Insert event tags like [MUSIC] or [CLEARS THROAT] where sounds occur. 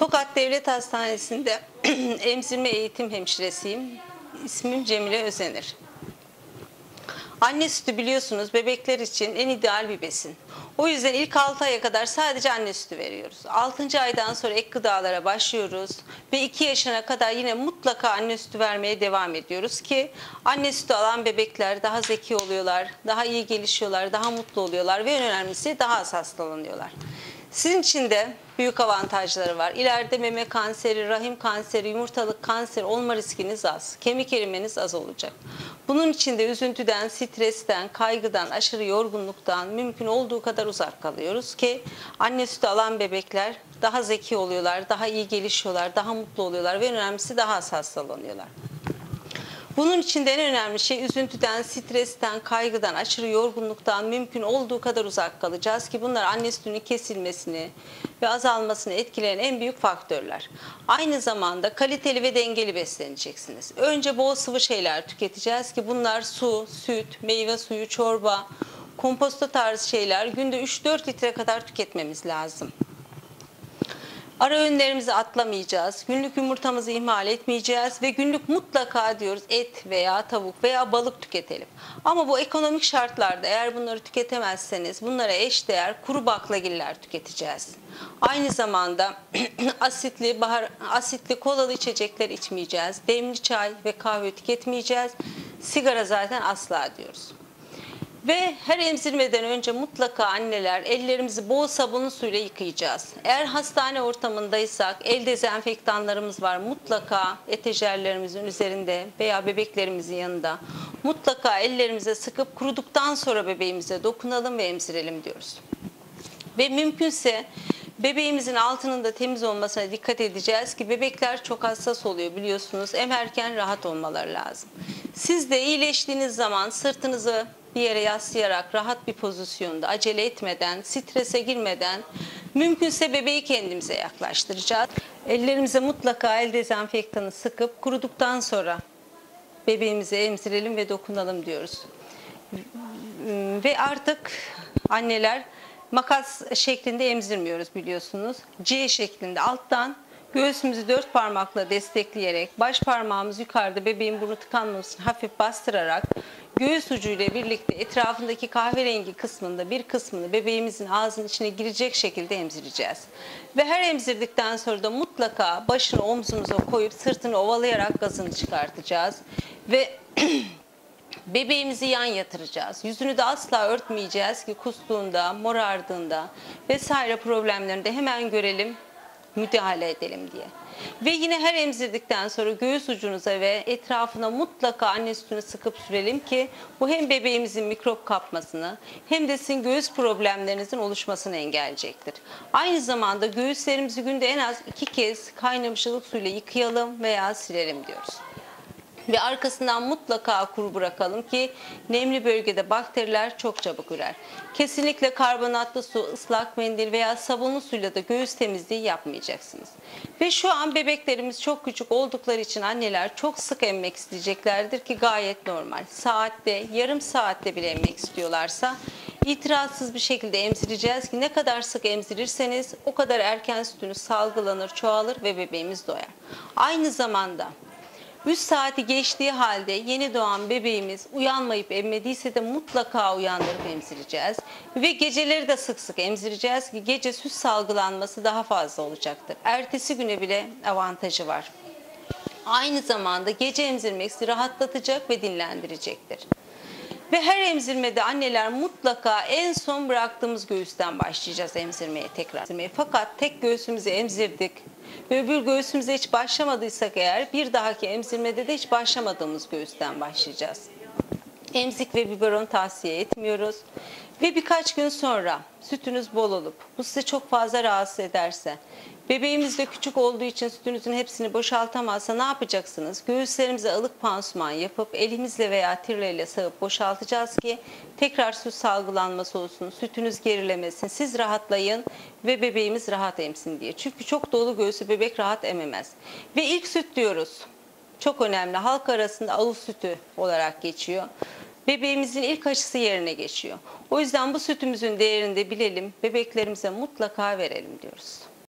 Tokat Devlet Hastanesi'nde [CLEARS THROAT] emzirme eğitim hemşiresiyim. İsmim Cemile Özenir. Anne sütü biliyorsunuz bebekler için en ideal bir besin. O yüzden ilk 6 aya kadar sadece anne sütü veriyoruz. 6. aydan sonra ek gıdalara başlıyoruz ve 2 yaşına kadar yine mutlaka anne sütü vermeye devam ediyoruz ki anne sütü alan bebekler daha zeki oluyorlar, daha iyi gelişiyorlar, daha mutlu oluyorlar ve en önemlisi daha az hastalanıyorlar. Sizin için de büyük avantajları var. İleride meme kanseri, rahim kanseri, yumurtalık kanseri olma riskiniz az. Kemik erimeniz az olacak. Bunun için de üzüntüden, stresten, kaygıdan, aşırı yorgunluktan mümkün olduğu kadar uzak kalıyoruz ki anne sütü alan bebekler daha zeki oluyorlar, daha iyi gelişiyorlar, daha mutlu oluyorlar ve en önemlisi daha az hastalanıyorlar. Bunun için de en önemli şey üzüntüden, stresten, kaygıdan, aşırı yorgunluktan mümkün olduğu kadar uzak kalacağız ki bunlar anne sütünün kesilmesini ve azalmasını etkileyen en büyük faktörler. Aynı zamanda kaliteli ve dengeli besleneceksiniz. Önce bol sıvı şeyler tüketeceğiz ki bunlar su, süt, meyve suyu, çorba, komposto tarzı şeyler günde 3-4 litre kadar tüketmemiz lazım. Ara öğünlerimizi atlamayacağız. Günlük yumurtamızı ihmal etmeyeceğiz ve günlük mutlaka diyoruz et veya tavuk veya balık tüketelim. Ama bu ekonomik şartlarda eğer bunları tüketemezseniz bunlara eş değer kuru baklagiller tüketeceğiz. Aynı zamanda [CLEARS THROAT] asitli bahar asitli kolalı içecekler içmeyeceğiz. Demli çay ve kahve tüketmeyeceğiz. Sigara zaten asla diyoruz. Ve her emzirmeden önce mutlaka anneler ellerimizi bol sabunlu suyla yıkayacağız. Eğer hastane ortamındaysak el dezenfektanlarımız var. Mutlaka etejerlerimizin üzerinde veya bebeklerimizin yanında mutlaka ellerimize sıkıp kuruduktan sonra bebeğimize dokunalım ve emzirelim diyoruz. Ve mümkünse bebeğimizin altının da temiz olmasına dikkat edeceğiz ki bebekler çok hassas oluyor biliyorsunuz. Emerken rahat olmaları lazım. Siz de iyileştiğiniz zaman sırtınızı bir yere yaslayarak rahat bir pozisyonda acele etmeden, strese girmeden mümkünse bebeği kendimize yaklaştıracağız. Ellerimize mutlaka el dezenfektanı sıkıp kuruduktan sonra bebeğimize emzirelim ve dokunalım diyoruz. Ve artık anneler makas şeklinde emzirmiyoruz biliyorsunuz. C şeklinde alttan göğsümüzü dört parmakla destekleyerek baş parmağımız yukarıda bebeğin burnu tıkanmamasını hafif bastırarak göğüs ucuyla birlikte etrafındaki kahverengi kısmında bir kısmını bebeğimizin ağzının içine girecek şekilde emzireceğiz. Ve her emzirdikten sonra da mutlaka başını omzumuza koyup sırtını ovalayarak gazını çıkartacağız. Ve [CLEARS THROAT] Bebeğimizi yan yatıracağız. Yüzünü de asla örtmeyeceğiz ki kustuğunda, morardığında vesaire problemlerinde hemen görelim, müdahale edelim diye. Ve yine her emzirdikten sonra göğüs ucunuza ve etrafına mutlaka anne sütünü sıkıp sürelim ki bu hem bebeğimizin mikrop kapmasını hem de sizin göğüs problemlerinizin oluşmasını engelleyecektir. Aynı zamanda göğüslerimizi günde en az iki kez kaynamış ılık suyla yıkayalım veya silelim diyoruz ve arkasından mutlaka kuru bırakalım ki nemli bölgede bakteriler çok çabuk ürer. Kesinlikle karbonatlı su, ıslak mendil veya sabunlu suyla da göğüs temizliği yapmayacaksınız. Ve şu an bebeklerimiz çok küçük oldukları için anneler çok sık emmek isteyeceklerdir ki gayet normal. Saatte, yarım saatte bile emmek istiyorlarsa itirazsız bir şekilde emzireceğiz ki ne kadar sık emzirirseniz o kadar erken sütünüz salgılanır, çoğalır ve bebeğimiz doyar. Aynı zamanda 3 saati geçtiği halde yeni doğan bebeğimiz uyanmayıp emmediyse de mutlaka uyandırıp emzireceğiz. Ve geceleri de sık sık emzireceğiz ki gece süt salgılanması daha fazla olacaktır. Ertesi güne bile avantajı var. Aynı zamanda gece emzirmek sizi rahatlatacak ve dinlendirecektir. Ve her emzirmede anneler mutlaka en son bıraktığımız göğüsten başlayacağız emzirmeye tekrar. Fakat tek göğsümüzü emzirdik ve öbür göğsümüze hiç başlamadıysak eğer bir dahaki emzirmede de hiç başlamadığımız göğüsten başlayacağız. Emzik ve biberon tavsiye etmiyoruz. Ve birkaç gün sonra sütünüz bol olup bu sizi çok fazla rahatsız ederse bebeğimiz de küçük olduğu için sütünüzün hepsini boşaltamazsa ne yapacaksınız? Göğüslerimize ılık pansuman yapıp elimizle veya tirleyle sağıp boşaltacağız ki tekrar süt salgılanması olsun, sütünüz gerilemesin, siz rahatlayın ve bebeğimiz rahat emsin diye. Çünkü çok dolu göğsü bebek rahat ememez. Ve ilk süt diyoruz. Çok önemli. Halk arasında avuz sütü olarak geçiyor bebeğimizin ilk aşısı yerine geçiyor. O yüzden bu sütümüzün değerini de bilelim, bebeklerimize mutlaka verelim diyoruz.